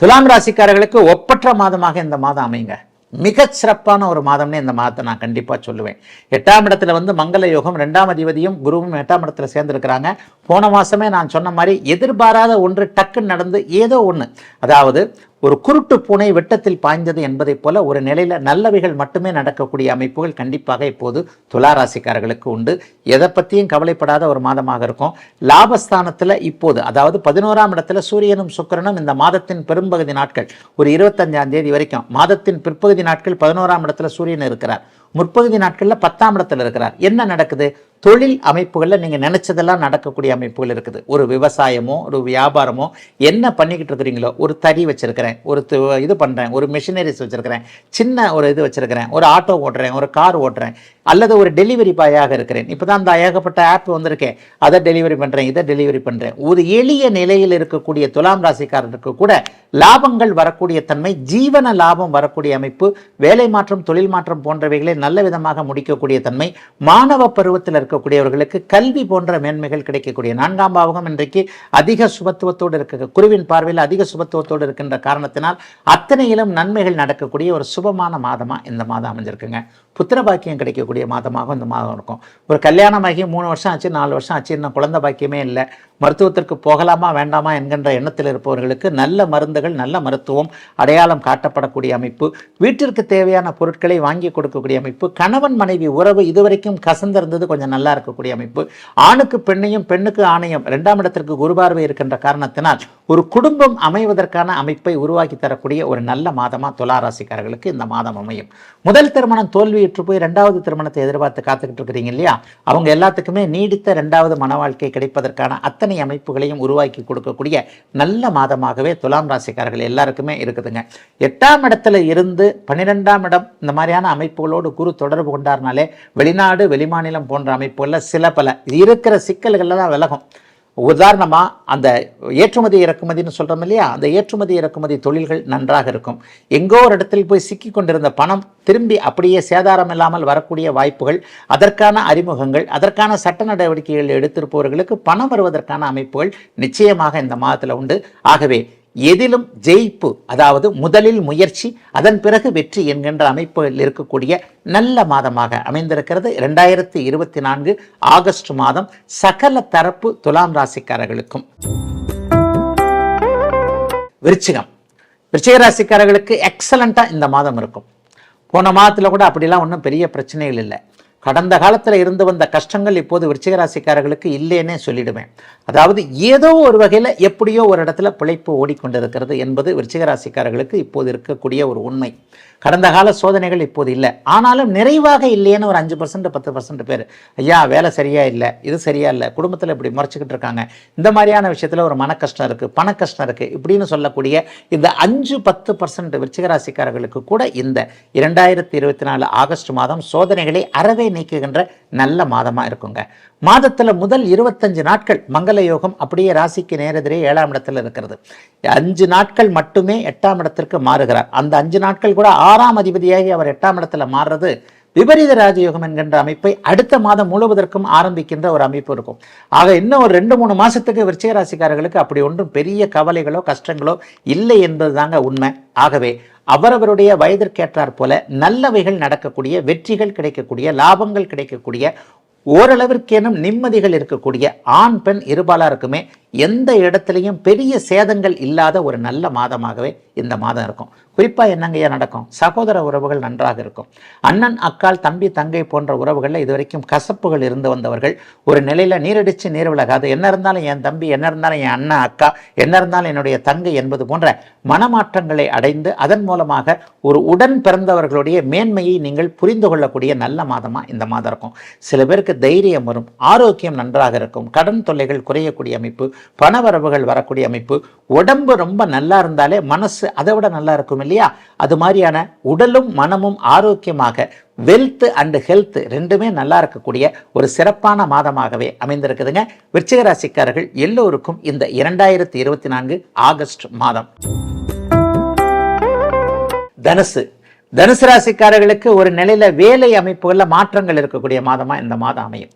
துலாம் ராசிக்காரர்களுக்கு ஒப்பற்ற மாதமாக இந்த மாதம் அமைங்க. மிக சிறப்பான ஒரு மாதம்னு இந்த மாதத்தை நான் கண்டிப்பாக சொல்லுவேன். எட்டாம் இடத்துல வந்து மங்கள யோகம் ரெண்டாம் அதிபதியும் குருவும் எட்டாம் இடத்துல சேர்ந்துருக்கிறாங்க. போன மாதமே நான் சொன்ன மாதிரி எதிர்பாராத ஒன்று டக்குன்னு நடந்து ஏதோ ஒன்று அதாவது ஒரு குருட்டு பூனை வெட்டத்தில் பாய்ந்தது என்பதைப் போல ஒரு நிலையில் நல்லவைகள் மட்டுமே நடக்கக்கூடிய அமைப்புகள் கண்டிப்பாக இப்போது துளாராசிக்காரர்களுக்கு உண்டு. எதை பற்றியும் கவலைப்படாத ஒரு மாதமாக இருக்கும். லாபஸ்தானத்தில் இப்போது அதாவது பதினோராம் இடத்துல சூரியனும் சுக்கிரனும் இந்த மாதத்தின் பெரும்பகுதி நாட்கள் ஒரு இருபத்தஞ்சாம் தேதி வரைக்கும் மாதத்தின் பிற்பகுதி நாட்கள் பதினோராம் இடத்துல சூரியன் இருக்கிறார். முற்பகுதி நாட்களில் பத்தாம் இடத்துல இருக்கிறார். என்ன நடக்குது? தொழில் அமைப்புகளில் நீங்கள் நினச்சதெல்லாம் நடக்கக்கூடிய அமைப்புகள் இருக்குது. ஒரு விவசாயமோ ஒரு வியாபாரமோ என்ன பண்ணிக்கிட்டு இருக்கிறீங்களோ ஒரு தறி வச்சுருக்கிறேன் ஒரு து- இது பண்ணுறேன் ஒரு மிஷினரிஸ் வச்சுருக்கிறேன் சின்ன ஒரு இது வச்சுருக்கிறேன் ஒரு ஆட்டோ ஓட்டுறேன் ஒரு கார் ஓட்டுறேன் அல்லது ஒரு டெலிவரி பாயாக இருக்கிறேன். இப்போ தான் அந்த ஏகப்பட்ட ஆப் வந்திருக்கேன் அதை டெலிவரி பண்ணுறேன் இதை டெலிவரி பண்ணுறேன் ஒரு எளிய நிலையில் இருக்கக்கூடிய துலாம் ராசிக்காரருக்கு கூட லாபங்கள் வரக்கூடிய தன்மை ஜீவன லாபம் வரக்கூடிய அமைப்பு வேலை மாற்றம் தொழில் மாற்றம் போன்றவைகளை நல்ல விதமாக முடிக்கக்கூடிய தன்மை மாணவ பருவத்தில் இருக்கக்கூடியவர்களுக்கு கல்வி போன்ற மேன்மைகள் கிடைக்கக்கூடிய நான்காம் பாவகம் இன்றைக்கு அதிக சுபத்துவத்தோடு இருக்க குருவின் பார்வையில் அதிக சுபத்துவத்தோடு இருக்கின்ற காரணத்தினால் அத்தனையிலும் நன்மைகள் நடக்கக்கூடிய ஒரு சுபமான மாதமா இந்த மாதம் அமைஞ்சிருக்குங்க. புத்திர பாக்கியம் கிடைக்கக்கூடிய மாதமாக இந்த மாதம் இருக்கும். ஒரு கல்யாணமாகி மூணு வருஷம் ஆச்சு நாலு வருஷம் ஆச்சு இன்னும் குழந்தை பாக்கியமே இல்லை. மருத்துவத்திற்கு போகலாமா வேண்டாமா என்கின்ற எண்ணத்தில் இருப்பவர்களுக்கு நல்ல மருந்துகள் நல்ல மருத்துவம் அடையாளம் காட்டப்படக்கூடிய அமைப்பு வீட்டிற்கு தேவையான பொருட்களை வாங்கி கொடுக்கக்கூடிய அமைப்பு கணவன் மனைவி உறவு இதுவரைக்கும் கசந்திருந்தது கொஞ்சம் நல்லா இருக்கக்கூடிய அமைப்பு ஆணுக்கு பெண்ணையும் பெண்ணுக்கு ஆணையம் ரெண்டாம் இடத்திற்கு குருபார்வை இருக்கின்ற காரணத்தினால் ஒரு குடும்பம் அமைவதற்கான அமைப்பை உருவாக்கி தரக்கூடிய ஒரு நல்ல மாதமாக துலா ராசிக்காரர்களுக்கு இந்த மாதம் அமையும். முதல் திருமணம் தோல்வி தோல்வியுற்று போய் ரெண்டாவது திருமணத்தை எதிர்பார்த்து காத்துக்கிட்டு இருக்கிறீங்க இல்லையா? அவங்க எல்லாத்துக்குமே நீடித்த ரெண்டாவது மன வாழ்க்கை கிடைப்பதற்கான அத்தனை அமைப்புகளையும் உருவாக்கி கொடுக்கக்கூடிய நல்ல மாதமாகவே துலாம் ராசிக்காரர்கள் எல்லாருக்குமே இருக்குதுங்க. எட்டாம் இடத்துல இருந்து பன்னிரெண்டாம் இடம் இந்த மாதிரியான அமைப்புகளோடு குரு தொடர்பு கொண்டார்னாலே வெளிநாடு வெளிமாநிலம் போன்ற அமைப்புகளில் சில பல இருக்கிற சிக்கல்களில் தான் விலகும். உதாரணமாக அந்த ஏற்றுமதி இறக்குமதின்னு சொல்கிறோம் இல்லையா? அந்த ஏற்றுமதி இறக்குமதி தொழில்கள் நன்றாக இருக்கும். எங்கோ ஒரு இடத்தில் போய் சிக்கி கொண்டிருந்த பணம் திரும்பி அப்படியே சேதாரம் இல்லாமல் வரக்கூடிய வாய்ப்புகள் அதற்கான அறிமுகங்கள் அதற்கான சட்ட நடவடிக்கைகள் எடுத்திருப்பவர்களுக்கு பணம் வருவதற்கான அமைப்புகள் நிச்சயமாக இந்த மாதத்தில் உண்டு. ஆகவே எதிலும் ஜெயிப்பு அதாவது முதலில் முயற்சி அதன் பிறகு வெற்றி என்கின்ற அமைப்பில் இருக்கக்கூடிய நல்ல மாதமாக அமைந்திருக்கிறது. இரண்டாயிரத்தி இருபத்தி நான்கு ஆகஸ்ட் மாதம் சகல தரப்பு துலாம் ராசிக்காரர்களுக்கும். விருச்சிகம். விருச்சிக ராசிக்காரர்களுக்கு எக்ஸலண்ட்டாக இந்த மாதம் இருக்கும். போன மாதத்தில் கூட அப்படிலாம் ஒன்றும் பெரிய பிரச்சனைகள் இல்லை. கடந்த காலத்தில் இருந்து வந்த கஷ்டங்கள் இப்போது விருச்சிகராசிக்காரர்களுக்கு இல்லைன்னே சொல்லிடுவேன் அதாவது ஏதோ ஒரு வகையில் எப்படியோ ஒரு இடத்துல பிழைப்பு ஓடிக்கொண்டிருக்கிறது என்பது விருச்சிகராசிக்காரர்களுக்கு இப்போது இருக்கக்கூடிய ஒரு உண்மை. கடந்த கால சோதனைகள் இப்போது இல்லை. ஆனாலும் நிறைவாக இல்லையேன்னு ஒரு அஞ்சு பர்சன்ட் பத்து பர்சன்ட் பேர் ஐயா வேலை சரியா இல்லை இது சரியா இல்லை குடும்பத்தில் இப்படி முறைச்சிக்கிட்டு இருக்காங்க. இந்த மாதிரியான விஷயத்தில் ஒரு மன கஷ்டம் இருக்குது பண கஷ்டம் இருக்குது இப்படின்னு சொல்லக்கூடிய இந்த அஞ்சு பத்து பர்சன்ட் விருச்சிகராசிக்காரர்களுக்கு கூட இந்த இரண்டாயிரத்தி இருபத்தி நாலு ஆகஸ்ட் மாதம் சோதனைகளை அறவே நீக்குகின்ற நல்ல மாதமாக இருக்குங்க. மாதத்தில் முதல் இருபத்தஞ்சு நாட்கள் மங்கள யோகம் அப்படியே ராசிக்கு நேரெதிரே ஏழாம் இடத்துல இருக்கிறது. அஞ்சு நாட்கள் மட்டுமே எட்டாம் இடத்திற்கு மாறுகிறார். அந்த அஞ்சு நாட்கள் கூட ஆறாம் அதிபதியாகி அவர் எட்டாம் இடத்துல மாறுறது விபரீத ராஜயோகம் என்கின்ற அமைப்பை அடுத்த மாதம் முழுவதற்கும் ஆரம்பிக்கின்ற ஒரு அமைப்பு இருக்கும். ஆக இன்னும் ஒரு ரெண்டு மூணு மாசத்துக்கு விருச்சிக ராசிக்காரர்களுக்கு அப்படி ஒன்றும் பெரிய கவலைகளோ கஷ்டங்களோ இல்லை என்பது தாங்க உண்மை. ஆகவே அவரவருடைய வயதிற்கேற்றாற் போல நல்லவைகள் நடக்கக்கூடிய வெற்றிகள் கிடைக்கக்கூடிய லாபங்கள் கிடைக்கக்கூடிய ஓரளவிற்கேனும் நிம்மதிகள் இருக்கக்கூடிய ஆண் பெண் இருபாலாருக்குமே எந்த இடத்துலையும் பெரிய சேதங்கள் இல்லாத ஒரு நல்ல மாதமாகவே இந்த மாதம் இருக்கும். குறிப்பாக என்னங்கய்யா நடக்கும்? சகோதர உறவுகள் நன்றாக இருக்கும். அண்ணன் அக்கால் தம்பி தங்கை போன்ற உறவுகளில் இதுவரைக்கும் கசப்புகள் இருந்து வந்தவர்கள் ஒரு நிலையில் நீரடிச்சு நீர் விலகாது. என்ன இருந்தாலும் என் தம்பி என்ன இருந்தாலும் என் அண்ணன் அக்கா என்ன இருந்தாலும் என்னுடைய தங்கை என்பது போன்ற மனமாற்றங்களை அடைந்து அதன் மூலமாக ஒரு உடன் பிறந்தவர்களுடைய மேன்மையை நீங்கள் புரிந்து கொள்ளக்கூடிய நல்ல மாதமாக இந்த மாதம் இருக்கும். சில பேருக்கு தைரியம் வரும் ஆரோக்கியம் நன்றாக இருக்கும் கடன் தொல்லைகள் குறையக்கூடிய அமைப்பு பணவரவுகள் வரக்கூடிய அமைப்பு. உடம்பு ரொம்ப நல்லா இருந்தாலே மனசு அதை விட நல்லா இருக்கும் இல்லையா? அது மாதிரியான உடலும் மனமும் ஆரோக்கியமாக வெல்த் அண்ட் ஹெல்த் ரெண்டுமே நல்லா இருக்கக்கூடிய ஒரு சிறப்பான மாதமாகவே அமைந்திருக்குதுங்க. விருச்சிகராசிக்காரர்கள் எல்லோருக்கும் இந்த இரண்டாயிரத்தி இருபத்தி நான்கு ஆகஸ்ட் மாதம். தனுசு. தனுசு ராசிக்காரர்களுக்கு ஒரு நிலையில வேலை அமைப்புகளில் மாற்றங்கள் இருக்கக்கூடிய மாதமா இந்த மாதம் அமையும்.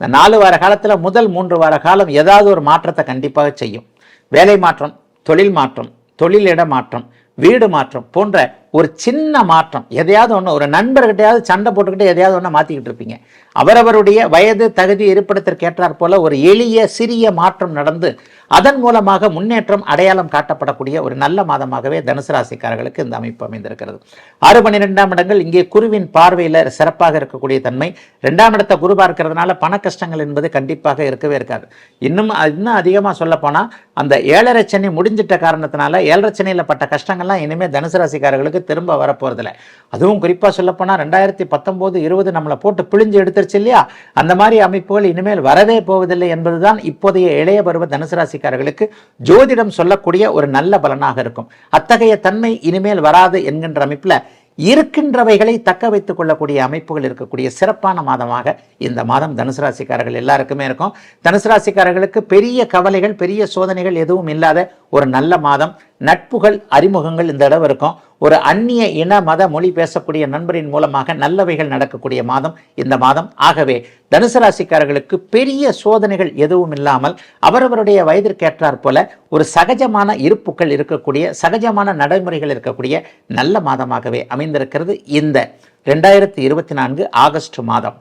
இந்த நாலு வார காலத்தில் முதல் மூன்று வார காலம் ஏதாவது ஒரு மாற்றத்தை கண்டிப்பாக செய்யும். வேலை மாற்றம் தொழில் மாற்றம் தொழிலிட மாற்றம் வீடு மாற்றம் போன்ற ஒரு சின்ன மாற்றம். எதையாவது ஒன்று ஒரு நண்பர்கிட்டயாவது சண்டை போட்டுக்கிட்டு எதையாவது ஒன்று மாற்றிக்கிட்டு இருப்பீங்க. அவரவருடைய வயது தகுதி இருப்பிடத்திற்கு ஏற்றாற் போல ஒரு எளிய சிறிய மாற்றம் நடந்து அதன் மூலமாக முன்னேற்றம் அடையாளம் காட்டப்படக்கூடிய ஒரு நல்ல மாதமாகவே தனுசு ராசிக்காரர்களுக்கு இந்த அமைப்பு அமைந்திருக்கிறது. ஆறு பன்னிரெண்டாம் இடங்கள் இங்கே குருவின் பார்வையில் சிறப்பாக இருக்கக்கூடிய தன்மை. ரெண்டாம் இடத்தை குரு பார்க்கிறதுனால பண கஷ்டங்கள் என்பது கண்டிப்பாக இருக்கவே இருக்காது. இன்னும் இன்னும் அதிகமாக சொல்லப்போனால் அந்த ஏழரை சென்னை முடிஞ்சிட்ட காரணத்தினால ஏழரை சென்னையில் பட்ட கஷ்டங்கள்லாம் இனிமேல் தனுசு ராசிக்காரர்களுக்கு ராசிக்காரர்களுக்கு திரும்ப வரப்போறதில்ல. அதுவும் குறிப்பாக சொல்லப்போனால் ரெண்டாயிரத்தி பத்தொம்போது இருபது நம்மளை போட்டு பிழிஞ்சு எடுத்துருச்சு இல்லையா? அந்த மாதிரி அமைப்புகள் இனிமேல் வரவே போவதில்லை என்பதுதான் இப்போதைய இளைய பருவ தனுசு ராசிக்காரர்களுக்கு ஜோதிடம் சொல்லக்கூடிய ஒரு நல்ல பலனாக இருக்கும். அத்தகைய தன்மை இனிமேல் வராது என்கின்ற அமைப்பில் இருக்கின்றவைகளை தக்க வைத்துக் கொள்ளக்கூடிய அமைப்புகள் இருக்கக்கூடிய சிறப்பான மாதமாக இந்த மாதம் தனுசு ராசிக்காரர்கள் எல்லாருக்குமே இருக்கும். தனுசு ராசிக்காரர்களுக்கு பெரிய கவலைகள் பெரிய சோதனைகள் எதுவும் இல்லாத ஒரு நல்ல மாதம். நட்புகள் அறிமுகங்கள் இந்த தடவை இருக்கும். ஒரு அந்நிய இன மத மொழி பேசக்கூடிய நண்பரின் மூலமாக நல்லவைகள் நடக்கக்கூடிய மாதம் இந்த மாதம். ஆகவே தனுசு ராசிக்காரர்களுக்கு பெரிய சோதனைகள் எதுவும் இல்லாமல் அவரவருடைய வயதிற்கேற்றாற் போல ஒரு சகஜமான இருப்புக்கள் இருக்கக்கூடிய சகஜமான நடைமுறைகள் இருக்கக்கூடிய நல்ல மாதமாகவே அமைந்திருக்கிறது இந்த ரெண்டாயிரத்தி இருபத்தி நான்கு ஆகஸ்ட் மாதம்.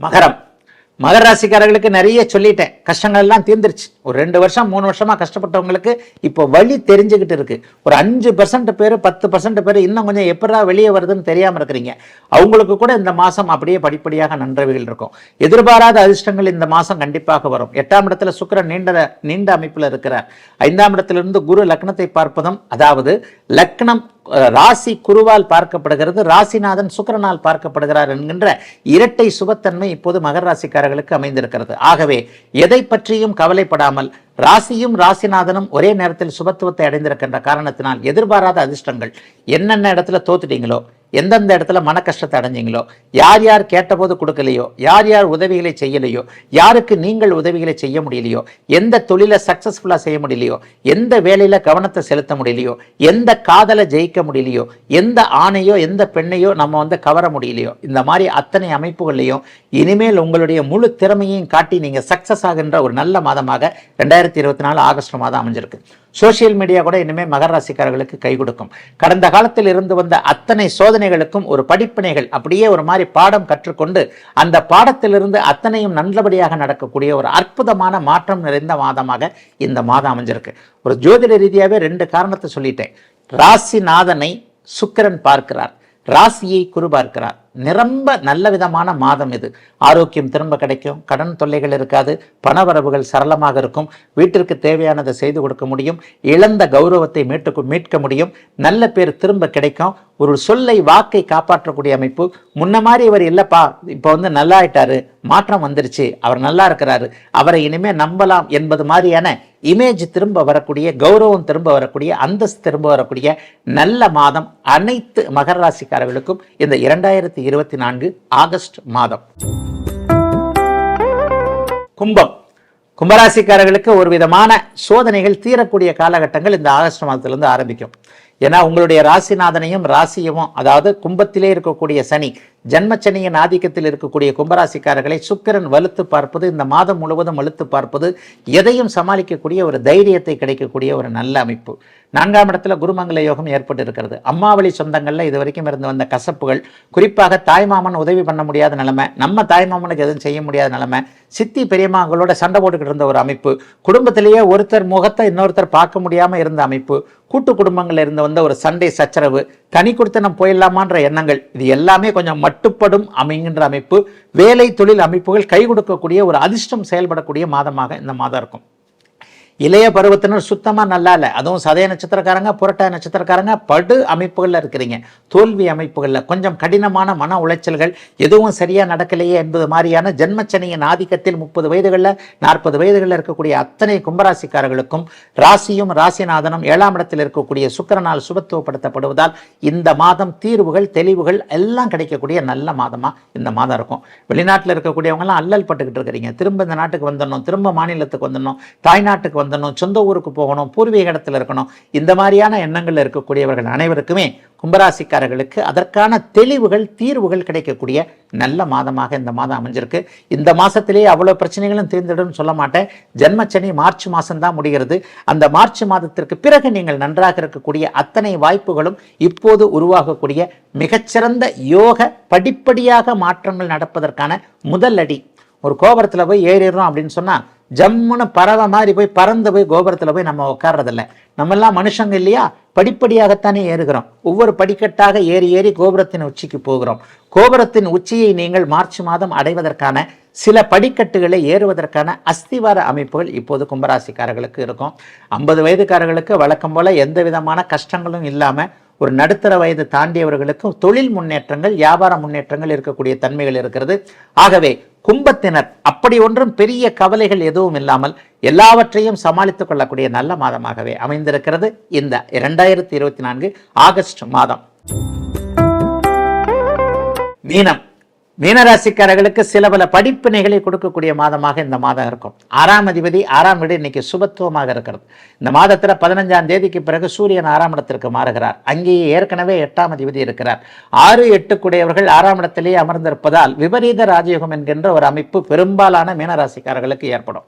மகரம். மகர ராசிக்காரர்களுக்கு நிறைய சொல்லிட்டேன். கஷ்டங்கள் எல்லாம் தீர்ந்துருச்சு. ஒரு ரெண்டு வருஷம் மூணு வருஷமா கஷ்டப்பட்டவங்களுக்கு இப்போ வழி தெரிஞ்சுக்கிட்டு இருக்கு. ஒரு அஞ்சு பர்சன்ட் பேர் பத்து பர்சன்ட் பேர் இன்னும் கொஞ்சம் எப்படா வெளியே வருதுன்னு தெரியாம இருக்கிறீங்க. அவங்களுக்கு கூட இந்த மாசம் அப்படியே படிப்படியாக நன்றவைகள் இருக்கும். எதிர்பாராத அதிர்ஷ்டங்கள் இந்த மாசம் கண்டிப்பாக வரும். எட்டாம் இடத்துல சுக்கரன் நீண்ட நீண்ட அமைப்பில் இருக்கிறார். ஐந்தாம் இடத்திலிருந்து குரு லக்னத்தை பார்ப்பதும் அதாவது லக்னம் ராசி குருவால் பார்க்கப்படுகிறது. ராசிநாதன் சுக்கிரனால் பார்க்கப்படுகிறார் என்கின்ற இரட்டை சுபத்தன்மை இப்போது மகர ராசிக்காரர்களுக்கு அமைந்திருக்கிறது. ஆகவே எதை பற்றியும் கவலைப்படாமல் ராசியும் ராசிநாதனும் ஒரே நேரத்தில் சுபத்துவத்தை அடைந்திருக்கின்ற காரணத்தினால் எதிர்பாராத அதிர்ஷ்டங்கள் என்னென்ன இடத்துல தோத்துட்டீங்களோ எந்தெந்த இடத்துல மன கஷ்டத்தை அடைஞ்சீங்களோ யார் யார் கேட்டபோது கொடுக்கலையோ யார் யார் உதவிகளை செய்யலையோ யாருக்கு நீங்கள் உதவிகளை செய்ய முடியலையோ எந்த தொழிலை சக்ஸஸ்ஃபுல்லாக செய்ய முடியலையோ எந்த வேலையில் கவனத்தை செலுத்த முடியலையோ எந்த காதலை ஜெயிக்க முடியலையோ எந்த ஆணையோ எந்த பெண்ணையோ நம்ம வந்து கவர முடியலையோ இந்த மாதிரி அத்தனை அமைப்புகள்லையும் இனிமேல் உங்களுடைய முழு திறமையையும் காட்டி நீங்கள் சக்ஸஸ் ஆகின்ற ஒரு நல்ல மாதமாக ரெண்டாயிரத்தி இருபத்தி நாலு ஆகஸ்ட் மாதம் அமைஞ்சிருக்கு. சோஷியல் மீடியா கூட இனிமேல் மகர ராசிக்காரர்களுக்கு கை கொடுக்கும். கடந்த காலத்தில் இருந்து வந்த அத்தனை சோதனைகளுக்கும் ஒரு படிப்பினைகள் அப்படியே ஒரு மாதிரி பாடம் கற்றுக்கொண்டு அந்த பாடத்திலிருந்து அத்தனையும் நல்லபடியாக நடக்கக்கூடிய ஒரு அற்புதமான மாற்றம் நிறைந்த மாதமாக இந்த மாதம் அமைஞ்சிருக்கு. ஒரு ஜோதிட ரீதியாகவே ரெண்டு காரணத்தை சொல்லிட்டேன். ராசிநாதனை சுக்கிரன் பார்க்கிறார். ராசியை குரு பார்க்கிறார். நிரம்ப நல்ல விதமான மாதம் இது. ஆரோக்கியம் திரும்ப கிடைக்கும். கடன் தொல்லைகள் இருக்காது. பணவரவுகள் சரளமாக இருக்கும். வீட்டிற்கு தேவையானதை செய்து கொடுக்க முடியும். இழந்த கௌரவத்தை மீட்டு மீட்க முடியும். நல்ல பேர் திரும்ப கிடைக்கும். ஒரு சொல்லை வாக்கை காப்பாற்றக்கூடிய அமைப்பு. முன்ன மாதிரி இவர் இல்லைப்பா இப்போ வந்து நல்லா ஆயிட்டாரு மாற்றம் வந்துருச்சு. அவர் நல்லா இருக்கிறாரு. அவரை இனிமே நம்பலாம் என்பது மாதிரியான இமேஜ் திரும்ப வரக்கூடிய கௌரவம் திரும்ப வரக்கூடிய அந்தஸ்து திரும்ப வரக்கூடிய நல்ல மாதம் அனைத்து மகர ராசிக்காரர்களுக்கும் இந்த இரண்டாயிரத்தி இருபத்தி நான்கு ஆகஸ்ட் மாதம். கும்பம். கும்பராசிக்காரர்களுக்கு ஒரு விதமான சோதனைகள் தீரக்கூடிய காலகட்டங்கள் இந்த ஆகஸ்ட் மாதத்திலிருந்து ஆரம்பிக்கும். ஏன்னா உங்களுடைய ராசிநாதனையும் ராசியமும் அதாவது கும்பத்திலே இருக்கக்கூடிய சனி ஜன்மச்சனியின் ஆதிக்கத்தில் இருக்கக்கூடிய கும்பராசிக்காரர்களை சுக்கிரன் வலுத்து பார்ப்பது இந்த மாதம் முழுவதும் வலுத்து பார்ப்பது எதையும் சமாளிக்கக்கூடிய ஒரு தைரியத்தை கிடைக்கக்கூடிய ஒரு நல்ல அமைப்பு. நான்காம் இடத்துல குருமங்கல யோகம் ஏற்பட்டு இருக்கிறது அம்மாவளி சொந்தங்கள்ல இது வரைக்கும் இருந்து வந்த கசப்புகள் குறிப்பாக தாய்மாமன் உதவி பண்ண முடியாத நிலைமை நம்ம தாய்மாமனுக்கு எதுவும் செய்ய முடியாத நிலைமை சித்தி பெரியமாங்களோட சண்டை போட்டுக்கிட்டு இருந்த ஒரு அமைப்பு குடும்பத்திலேயே ஒருத்தர் முகத்தை இன்னொருத்தர் பார்க்க முடியாம இருந்த அமைப்பு கூட்டு குடும்பங்கள்ல இருந்து வந்த ஒரு சண்டை சச்சரவு தனி கொடுத்தனம் போயிடலாமான்ற எண்ணங்கள் இது எல்லாமே கொஞ்சம் மட்டுப்படும் அமைங்கின்ற அமைப்பு வேலை தொழில் அமைப்புகள் கை கொடுக்கக்கூடிய ஒரு அதிர்ஷ்டம் செயல்படக்கூடிய மாதமாக இந்த மாதம் இருக்கும். இளைய பருவத்தினர் சுத்தமாக நல்லா இல்லை. அதுவும் சதய நட்சத்திரக்காரங்க புரட்டாய நட்சத்திரக்காரங்க படு அமைப்புகளில் இருக்கிறீங்க. தோல்வி அமைப்புகளில். கொஞ்சம் கடினமான மன உளைச்சல்கள் எதுவும் சரியாக நடக்கலையே என்பது மாதிரியான ஜென்மச்சனியின் ஆதிக்கத்தில் முப்பது வயதுகளில் நாற்பது வயதுகளில் இருக்கக்கூடிய அத்தனை கும்பராசிக்காரர்களுக்கும் ராசியும் ராசிநாதனும் ஏழாம் இடத்தில் இருக்கக்கூடிய சுக்கிரனால் சுபத்துவப்படுத்தப்படுவதால் இந்த மாதம் தீர்வுகள் தெளிவுகள் எல்லாம் கிடைக்கக்கூடிய நல்ல மாதமாக இந்த மாதம் இருக்கும். வெளிநாட்டில் இருக்கக்கூடியவங்கலாம் அல்லல் பட்டுக்கிட்டு இருக்கிறீங்க. திரும்ப இந்த நாட்டுக்கு வந்துடணும். திரும்ப மாநிலத்துக்கு வந்துடணும். தாய்நாட்டுக்கு வந்து வந்துடணும் சொந்த ஊருக்கு போகணும் பூர்வீக இடத்துல இருக்கணும் இந்த மாதிரியான எண்ணங்கள் இருக்கக்கூடியவர்கள் அனைவருக்குமே கும்பராசிக்காரர்களுக்கு அதற்கான தெளிவுகள் தீர்வுகள் கிடைக்கக்கூடிய நல்ல மாதமாக இந்த மாதம் அமைஞ்சிருக்கு. இந்த மாதத்திலேயே அவ்வளோ பிரச்சனைகளும் தீர்ந்துடும் சொல்ல மாட்டேன். ஜென்மச்சனி மார்ச் மாதம்தான் முடிகிறது. அந்த மார்ச் மாதத்திற்கு பிறகு நீங்கள் நன்றாக இருக்கக்கூடிய அத்தனை வாய்ப்புகளும் இப்போது உருவாகக்கூடிய மிகச்சிறந்த யோக படிப்படியாக மாற்றங்கள் நடப்பதற்கான முதல் அடி. ஒரு கோபுரத்தில் போய் ஏறிடுறோம் அப்படின்னு சொன்னால் ஜம்முன்னு பறவை மாதிரி போய் பறந்து போய் கோபுரத்தில் போய் நம்ம உட்கார்றதில்ல. நம்மெல்லாம் மனுஷங்க இல்லையா? படிப்படியாகத்தானே ஏறுகிறோம். ஒவ்வொரு படிக்கட்டாக ஏறி ஏறி கோபுரத்தின் உச்சிக்கு போகிறோம். கோபுரத்தின் உச்சியை நீங்கள் மார்ச் மாதம் அடைவதற்கான சில படிக்கட்டுகளை ஏறுவதற்கான அஸ்திவார அமைப்புகள் இப்போது கும்பராசிக்காரர்களுக்கு இருக்கும். ஐம்பது வயதுக்காரர்களுக்கு வழக்கம் போல எந்த விதமான கஷ்டங்களும் இல்லாமல் ஒரு நடுத்தர வயது தாண்டியவர்களுக்கு தொழில் முன்னேற்றங்கள் வியாபார முன்னேற்றங்கள் இருக்கக்கூடிய தன்மைகள் இருக்கிறது. ஆகவே கும்பத்தினர் அப்படி ஒன்றும் பெரிய கவலைகள் எதுவும் இல்லாமல் எல்லாவற்றையும் சமாளித்துக் கொள்ளக்கூடிய நல்ல மாதமாகவே அமைந்திருக்கிறது இந்த இரண்டாயிரத்தி இருபத்தி நான்கு ஆகஸ்ட் மாதம். மீனம். மீனராசிக்காரர்களுக்கு சில பல படிப்பினைகளை கொடுக்கக்கூடிய மாதமாக இந்த மாதம் இருக்கும். ஆறாம் அதிபதி ஆறாம் வீடு இன்னைக்கு சுபத்துவமாக இருக்கிறது. இந்த மாதத்தில் பதினஞ்சாம் தேதிக்கு பிறகு சூரியன் ஆறாம் இடத்திற்கு மாறுகிறார். அங்கேயே ஏற்கனவே எட்டாம் அதிபதி இருக்கிறார். ஆறு எட்டு கூடியவர்கள் ஆறாம் இடத்திலேயே அமர்ந்திருப்பதால் விபரீத ராஜயோகம் என்கின்ற ஒரு அமைப்பு பெரும்பாலான மீனராசிக்காரர்களுக்கு ஏற்படும்.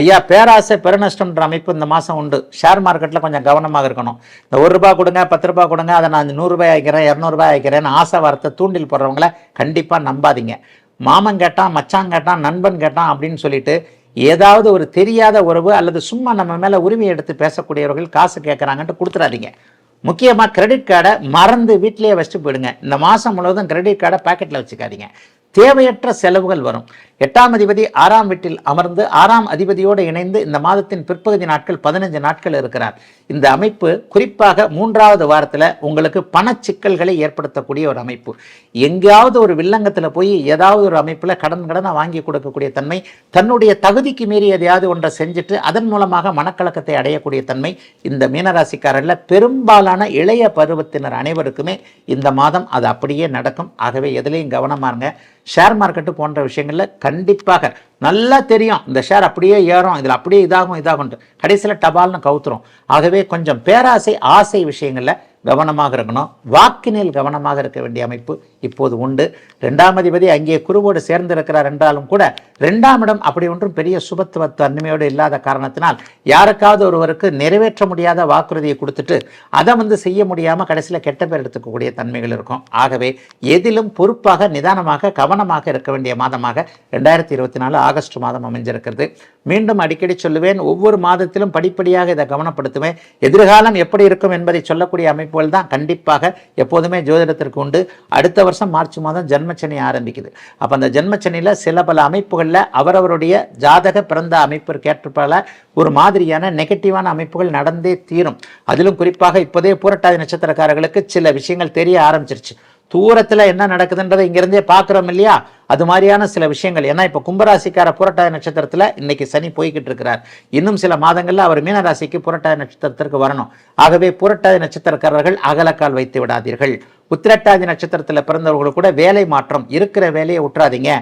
ஐயா பேராசை பெருநஷ்டம்ன்ற அமைப்பு இந்த மாதம் உண்டு. ஷேர் மார்க்கெட்டில் கொஞ்சம் கவனமாக இருக்கணும். இந்த ஒரு ரூபா கொடுங்க பத்து ரூபாய் கொடுங்க அதை நான் நூறுரூபாய் ஆகிக்கிறேன் இரநூறுபாய் ஆகிக்கிறேன் ஆசை வார்த்தை தூண்டில் போடுறவங்கள கண்டிப்பாக நம்பாதீங்க மாமன் கேட்டான் மச்சான் கேட்டான் நண்பன் கேட்டான் அப்படின்னு சொல்லிட்டு ஏதாவது ஒரு தெரியாத உறவு அல்லது சும்மா நம்ம மேலே உரிமை எடுத்து பேசக்கூடியவர்கள் காசு கேட்குறாங்கன்ட்டு கொடுத்துடாதீங்க முக்கியமாக கிரெடிட் கார்டை மறந்து வீட்டிலேயே வச்சுட்டு போயிடுங்க. இந்த மாதம் முழுவதும் கிரெடிட் கார்டை பாக்கெட்டில் வச்சுக்காதீங்க. தேவையற்ற செலவுகள் வரும். எட்டாம் அதிபதி ஆறாம் வீட்டில் அமர்ந்து ஆறாம் அதிபதியோடு இணைந்து இந்த மாதத்தின் பிற்பகுதி நாட்கள் பதினஞ்சு நாட்கள் இருக்கிறார். இந்த அமைப்பு குறிப்பாக மூன்றாவது வாரத்தில் உங்களுக்கு பண சிக்கல்களை ஏற்படுத்தக்கூடிய ஒரு அமைப்பு. எங்கேயாவது ஒரு வில்லங்கத்தில் போய் ஏதாவது ஒரு அமைப்பில் கடன் கடனை வாங்கி கொடுக்கக்கூடிய தன்மை தன்னுடைய தகுதிக்கு மீறி எதையாவது ஒன்றை செஞ்சுட்டு அதன் மூலமாக மனக்கலக்கத்தை அடையக்கூடிய தன்மை இந்த மீனராசிக்காரரில் பெரும்பாலான இளைய பருவத்தினர் அனைவருக்குமே இந்த மாதம் அது அப்படியே நடக்கும். ஆகவே எதுலேயும் கவனமாக இருங்க. ஷேர் மார்க்கெட்டு போன்ற விஷயங்களில் கண்டிப்பாக நல்லா தெரியும். இந்த ஷேர் அப்படியே ஏறும் இதில் அப்படியே இதாகும் இதாகும்ட்டு கடைசியில் டபால்னு கவுத்துரும். ஆகவே கொஞ்சம் பேராசை ஆசை விஷயங்களில் கவனமாக இருக்கணும். வாக்கினில் கவனமாக இருக்க வேண்டிய அமைப்பு இப்போது உண்டு. ரெண்டாம் அதிபதி அங்கே குருவோடு சேர்ந்திருக்கிறார் என்றாலும் கூட ரெண்டாம் இடம் அப்படி ஒன்றும் பெரிய சுபத்துவ தன்மையோடு இல்லாத காரணத்தினால் யாருக்காவது ஒருவருக்கு நிறைவேற்ற முடியாத வாக்குறுதியை கொடுத்துட்டு அதை வந்து செய்ய முடியாமல் கடைசியில் கெட்ட பேர் எடுத்துக்கக்கூடிய தன்மைகள் இருக்கும். ஆகவே எதிலும் பொறுப்பாக நிதானமாக கவனமாக இருக்க வேண்டிய மாதமாக ரெண்டாயிரத்தி இருபத்தி நாலு ஆகஸ்ட் மாதம் அமைஞ்சிருக்கிறது. மீண்டும் அடிக்கடி சொல்லுவேன் ஒவ்வொரு மாதத்திலும் படிப்படியாக இதை கவனப்படுத்துவேன். எதிர்காலம் எப்படி இருக்கும் என்பதை சொல்லக்கூடிய அமைப்பு அமைப்புகள் தான் கண்டிப்பாக எப்போதுமே ஜோதிடத்திற்கு உண்டு. அடுத்த வருஷம் மார்ச் மாதம் ஜென்மச்சனி ஆரம்பிக்குது. அப்போ அந்த ஜென்மச்சனியில் சில பல அமைப்புகளில் அவரவருடைய ஜாதக பிறந்த அமைப்பிற்கேற்றப்பல ஒரு மாதிரியான நெகட்டிவான அமைப்புகள் நடந்தே தீரும். அதிலும் குறிப்பாக இப்போதே பூரட்டாதி நட்சத்திரக்காரர்களுக்கு சில விஷயங்கள் தெரிய ஆரம்பிச்சிருச்சு. தூரத்தில் என்ன நடக்குதுன்றதை இங்கிருந்தே பார்க்குறோம் இல்லையா? அது மாதிரியான சில விஷயங்கள். ஏன்னா இப்போ கும்பராசிக்கார புரட்டாய நட்சத்திரத்தில் இன்னைக்கு சனி போய்கிட்டு இருக்கிறார் இன்னும் சில மாதங்களில் அவர் மீனராசிக்கு புரட்டாய நட்சத்திரத்திற்கு வரணும். ஆகவே புரட்டாதி நட்சத்திரக்காரர்கள் அகலக்கால் வைத்து விடாதீர்கள். உத்திரட்டாதி நட்சத்திரத்தில் பிறந்தவர்கள் கூட வேலை மாற்றம். இருக்கிற வேலையை விட்டுறாதீங்க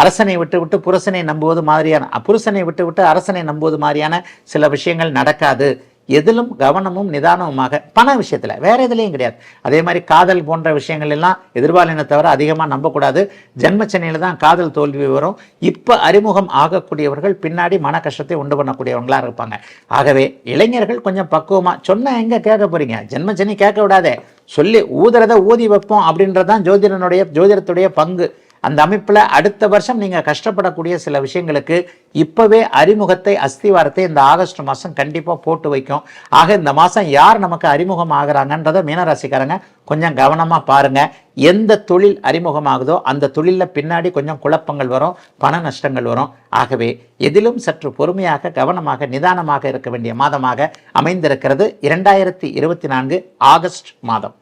அரசனை விட்டு விட்டு புருஷனை நம்புவது மாதிரியான புருஷனை விட்டு விட்டு அரசனை நம்புவது மாதிரியான சில விஷயங்கள் நடக்காது. எதிலும் கவனமும் நிதானமுமாக பண விஷயத்தில் வேற எதுலேயும் கிடையாது. அதே மாதிரி காதல் போன்ற விஷயங்கள் எல்லாம் எதிர்பாலினை தவிர அதிகமாக நம்பக்கூடாது. ஜென்மச்சனையில் தான் காதல் தோல்வி வரும். இப்போ அறிமுகம் ஆகக்கூடியவர்கள் பின்னாடி மன கஷ்டத்தை உண்டு பண்ணக்கூடியவங்களா இருப்பாங்க. ஆகவே இளைஞர்கள் கொஞ்சம் பக்குவமாக சொன்ன எங்கே கேட்க போறீங்க? ஜென்மச்சனி கேட்க விடாதே. சொல்லி ஊதுறதை ஊதி வைப்போம் அப்படின்றதான் ஜோதிடனுடைய ஜோதிடத்துடைய பங்கு. அந்த அமைப்பில் அடுத்த வருஷம் நீங்கள் கஷ்டப்படக்கூடிய சில விஷயங்களுக்கு இப்போவே அறிமுகத்தை அஸ்திவாரத்தை இந்த ஆகஸ்ட் மாதம் கண்டிப்பாக போட்டு வைக்கும். ஆக இந்த மாதம் யார் நமக்கு அறிமுகம் ஆகிறாங்கன்றதை மீனராசிக்காரங்க கொஞ்சம் கவனமாக பாருங்கள் எந்த தொழில் அறிமுகமாகுதோ அந்த தொழிலில் பின்னாடி கொஞ்சம் குழப்பங்கள் வரும் பண நஷ்டங்கள் வரும். ஆகவே எதிலும் சற்று பொறுமையாக கவனமாக நிதானமாக இருக்க வேண்டிய மாதமாக அமைந்திருக்கிறது இரண்டாயிரத்தி இருபத்தி நான்கு ஆகஸ்ட் மாதம்.